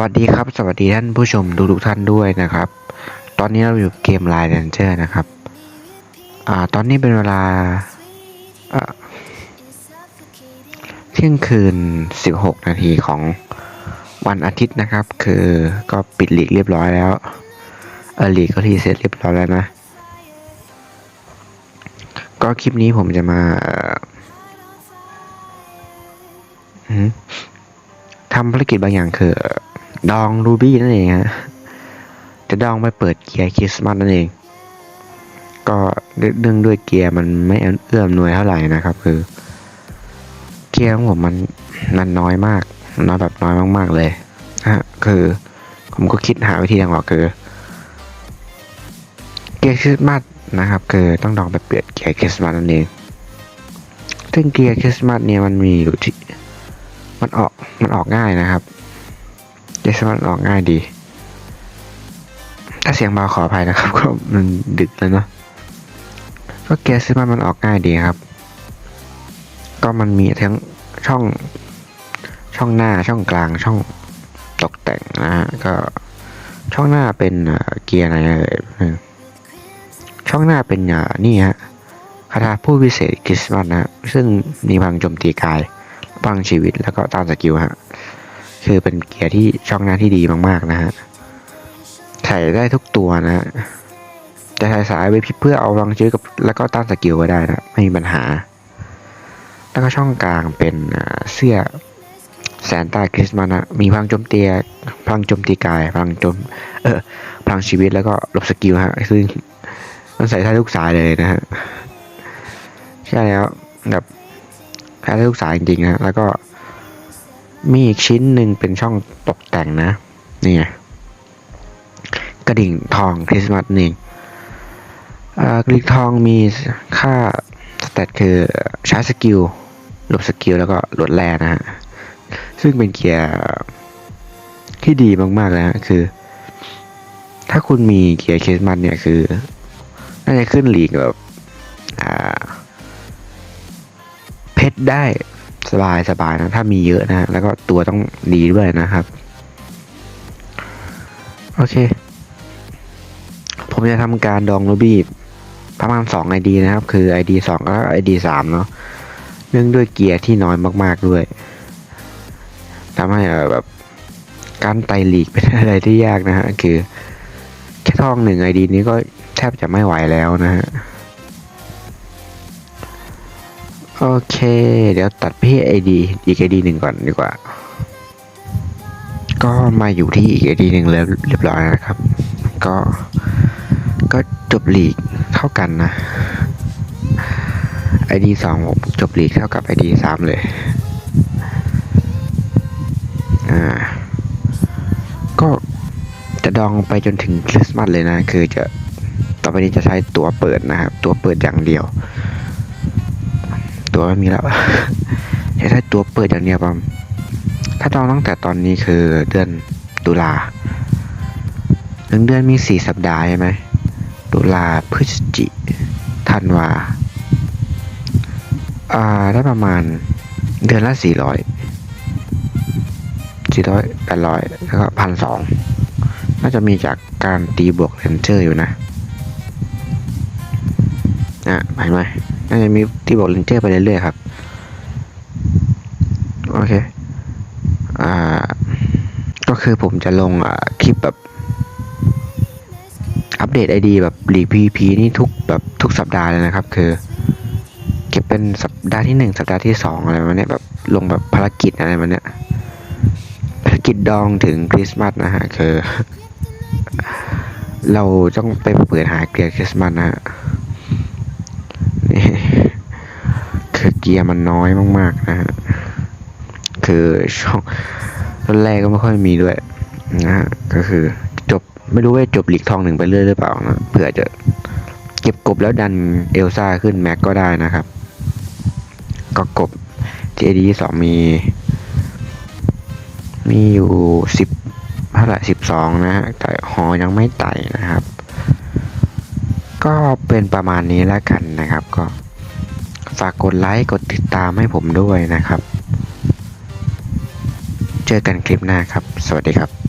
วัสดีครับ สวัสดีท่านผู้ชมทุกทุกท่านด้วยนะครับ ตอนนี้เราอยู่เกม Line Ranger นะครับ อ่า ตอนนี้เป็นเวลาเที่ยงคืน 16 นาทีของวันอาทิตย์นะครับ คือก็ปิดลีกเรียบร้อยแล้วเออลีกก็ทีเสร็จเรียบร้อยแล้วนะ ก็คลิปนี้ผมจะมาทำภารกิจบางอย่างคือ ดองรูบี้นั่นเองฮะจะดองไปเปิดเกียร์คริสต์มาสนั่นเอง ก็เนื่องด้วยเกียร์มันไม่เอื้อมหน่วยเท่าไหร่นะครับ คือ เกียร์ของผมมันมันน้อยมากน้อยแบบน้อยมากๆเลยฮะคือผมก็คิดหาวิธีทางออกคือ เกียร์คริสต์มาสนะครับ คือต้องดองไปเปลี่ยนเกียร์คริสต์มาสนั่นเองซึ่งเกียร์คริสต์มาสเนี่ยมันมีอยู่ที่มันออกมันออกง่ายนะครับ เกียร์คริสต์มาสออกง่ายดี ถ้าเสียงเบาขออภัยนะครับ ก็มันดึกแล้วเนาะก็เกียร์คริสต์มาสมันออกง่ายดีครับ ก็มันมีทั้งช่องช่องหน้าช่องกลางช่องตกแต่งนะฮะก็ช่องหน้าเป็นเกียร์อะไรเอ่ยช่องหน้าเป็นอ่านี่ฮะคาถาผู้พิเศษคริสต์มาสนะฮะซึ่งมีพลังโจมตีกายพลังชีวิตแล้วก็ต้านสกิลฮะ คือเป็นเกียร์ที่ช่องหน้าที่ดีมากๆนะฮะใส่ได้ทุกตัวนะฮะจะใส่สายไว้เพื่อเอาพลังชีวิตกับแล้วก็ต้านสกิลก็ได้นะไม่มีปัญหา แล้วก็ช่องกลางเป็นเสื้อแสนตาคริสต์มาสนะมีพลังโจมตีพลังโจมตีกายพลังโจมเออพลังชีวิตแล้วก็ลบสกิลฮะซึ่งมันใส่ได้ทุกสายเลยนะฮะใช่แล้วแบบใช้ได้ทุกสายจริงๆนะแล้วก็ มีอีกชิ้นหนึ่งเป็นช่องตกแต่งนะ นี่ไงกระดิ่งทองคริสต์มาสนี่งอ่ากระดิ่งทองมีค่าสเตตคือใช้สกิลลบสกิลแล้วก็ลดแร่นะฮะ ซึ่งเป็นเกียร์ที่ดีมากๆเลยนะคือ ถ้าคุณมีเกียร์เคสต์มันเนี่ยคือ น่าจะขึ้นหลีกแบบเพชรได้ สบายสบายนะ ถ้ามีเยอะนะ แล้วก็ตัวต้องดีด้วยนะครับ โอเค ผมจะทำการดองรูบี้ประมาณ2 ID นะครับ คือ ID 2ก็ ID 3 เนาะเนื่องด้วยเกียร์ที่น้อยมาก ๆด้วยทำให้แบบการไต่ลีกเป็นอะไรที่ยากนะฮะ คือ แค่ท่องหนึ่งไอดีนี้ก็แทบจะไม่ไหวแล้วนะฮะ โอเค เดี๋ยวตัดพี่ไอดีอีกไอดีหนึ่งก่อนดีกว่า ก็มาอยู่ที่อีกไอดีหนึ่งแล้วเรียบร้อยนะครับ ก็ก็จบหลีกเท่ากันนะไอดีสองผมจบหลีกเท่ากับไอดีสามเลยอ่าก็จะดองไปจนถึงคริสต์มาสเลยนะ คือจะต่อไปนี้จะใช้ตัวเปิดนะครับ ตัวเปิดอย่างเดียว ตัวไม่มีแล้วจะใช้ตัวเปิดอย่างเดียวปั๊มถ้าดองตั้งแต่ตอนนี้คือเดือนตุลาหนึ่งเดือนมีสี่สัปดาห์ใช่ไหมตุลาพฤศจิธันวาอ่าได้ประมาณเดือนละสี่ร้อยสี่ร้อยแปดร้อยแล้วก็พันสองน่าจะมีจากการตีบวกเรนเจอร์อยู่นะอะเห็นไหม น่าจะมีตีบวกเรนเจอร์ไปเรื่อยๆครับ โอเค อ่า ก็คือผมจะลงอ่าคลิปแบบ อัปเดตไอดีแบบลีพีพีนี่ทุกแบบทุกสัปดาห์เลยนะครับ คือ เก็บเป็นสัปดาห์ที่หนึ่งสัปดาห์ที่สองอะไรมาเนี้ยแบบลงแบบภารกิจอะไรมาเนี้ยภารกิจดองถึงคริสต์มาสนะฮะคือเราต้องไปเปิดหาเกียร์คริสต์มาสนะฮะนี่คือเกียร์มันน้อยมากๆนะฮะคือช่องต้นแรกก็ไม่ค่อยมีด้วยนะฮะก็คือจบไม่รู้ว่าจบหลีกทองหนึ่งไปเรื่อยหรือเปล่านะเผื่อจะเก็บกบแล้วดันเอลซ่าขึ้นแม็กก็ได้นะครับ ก็กบที่ไอดีสองมี มีอยู่สิบเท่าไหร่สิบสองนะฮะแต่หอยังไม่ไต่นะครับ ก็เป็นประมาณนี้แล้วกันนะครับก็ ฝากกดไลค์กดติดตามให้ผมด้วยนะครับ เจอกันคลิปหน้าครับ สวัสดีครับ